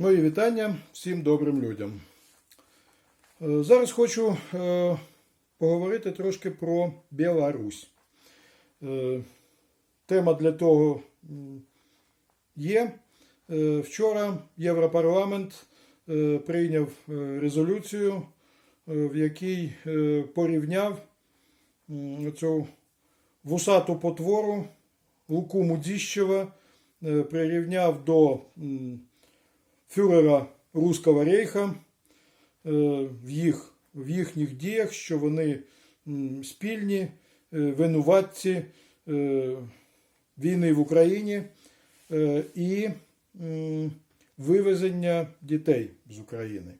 Мої вітання всім добрим людям. Е, Зараз хочу е, поговорити трошки про Білорусь. Е, Тема для того є. Вчора Європарламент прийняв резолюцію, в якій порівняв цю вусату потвору Луку Мудіщева, прирівняв до фюрера Руського рейха е, в, їх, в їхніх діях, що вони спільні е, винуватці е, війни в Україні і вивезення дітей з України.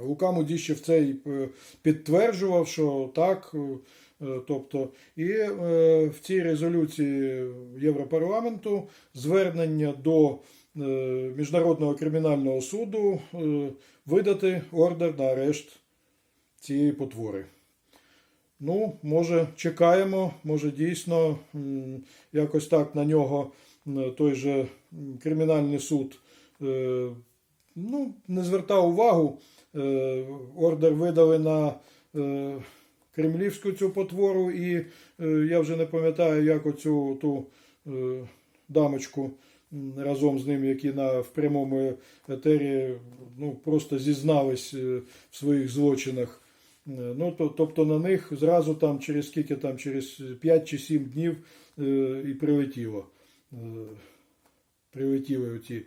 Лука Мудіщев це й е, підтверджував, що так. Тобто, і в цій резолюції Європарламенту звернення до Міжнародного кримінального суду е, видати ордер на арешт цієї потвори. Ну, може, чекаємо, може дійсно якось так на нього той же кримінальний суд е, ну, не звертав увагу. Е, Ордер видали на е, кремлівську цю потвору, і е, я вже не пам'ятаю, як оцю ту е, дамочку разом з ним, які на, в прямому етері ну, просто зізнались е, в своїх злочинах. Е, Ну, то, тобто на них зразу там через скільки там, через 5 чи 7 днів е, і прилетіло. Прилетіли оці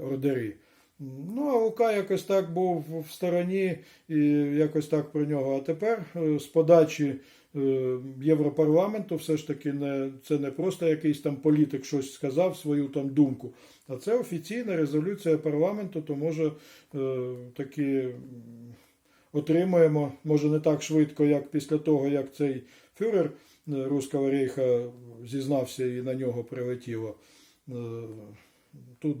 ордери. Ну, а Лука якось так був в стороні і якось так про нього. А тепер е, з подачі е, Європарламенту все ж таки не, це не просто якийсь там політик щось сказав, свою там думку, а це офіційна резолюція парламенту, то може е, таки отримаємо, може не так швидко, як після того, як цей фюрер Руського рейха зізнався і на нього прилетіло. Тут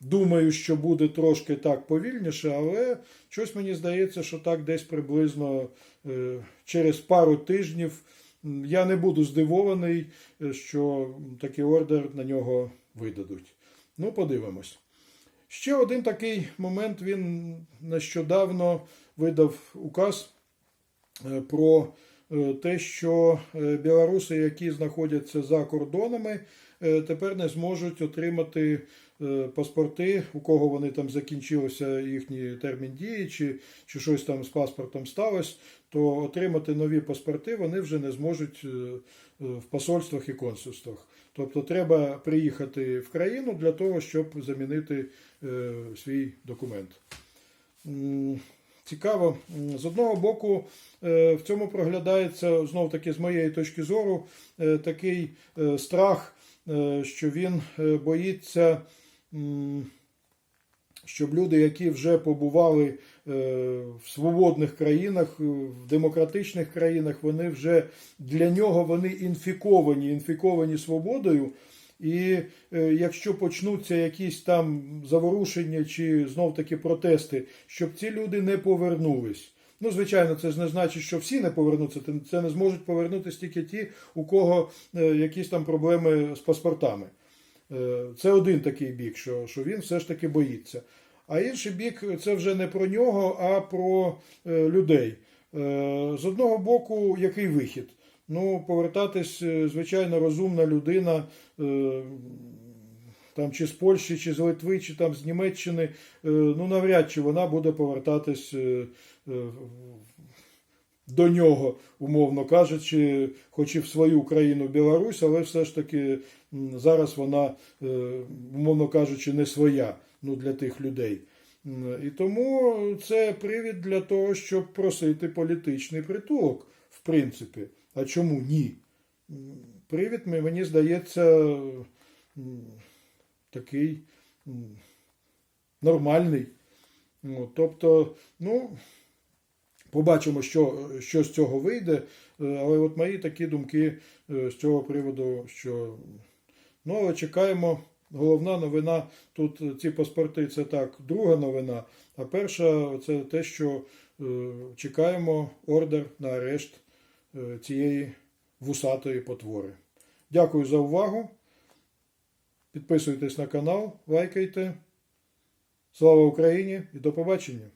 думаю, що буде трошки так повільніше, але щось мені здається, що так десь приблизно е, через пару тижнів я не буду здивований, е, що такий ордер на нього видадуть. Ну, подивимось. Ще один такий момент він нещодавно видав указ е, про те, що е, білоруси, які знаходяться за кордонами, е, тепер не зможуть отримати е, паспорти, у кого вони там закінчилися їхній термін дії, чи, чи щось там з паспортом сталося, то отримати нові паспорти вони вже не зможуть е, е, в посольствах і консульствах. Тобто треба приїхати в країну для того, щоб замінити е, свій документ. Цікаво. З одного боку, е, в цьому проглядається, знов таки, з моєї точки зору, е, такий е, страх, що він боїться, щоб люди, які вже побували в свободних країнах, в демократичних країнах, вони вже для нього вони інфіковані, інфіковані свободою. І е, якщо почнуться якісь там заворушення чи знов таки протести, щоб ці люди не повернулись. Ну, звичайно, це ж не значить, що всі не повернуться. Це- не зможуть повернутися тільки ті, у кого е, якісь там проблеми з паспортами. Е, Це один такий бік, що, що він все ж таки боїться. А інший бік це вже не про нього, а про людей. З одного боку, який вихід? Ну, повертатись, е, звичайно, розумна людина, е, там, чи з Польщі, чи з Литви, чи там з Німеччини, е, ну навряд чи вона буде повертатись до нього, умовно кажучи, хоч і в свою країну Білорусь, але все ж таки зараз вона, умовно кажучи, не своя ну, для тих людей. І тому це привід для того, щоб просити політичний притулок, в принципі. А чому ні? Привід, мені здається, такий нормальний. Тобто, ну, побачимо, що, що з цього вийде. Е, Але от мої такі думки е, з цього приводу, що ну, але чекаємо. Головна новина тут е, ці паспорти це так, друга новина. А перша це те, що чекаємо ордер на арешт цієї вусатої потвори. Дякую за увагу. Підписуйтесь на канал, лайкайте. Слава Україні і до побачення!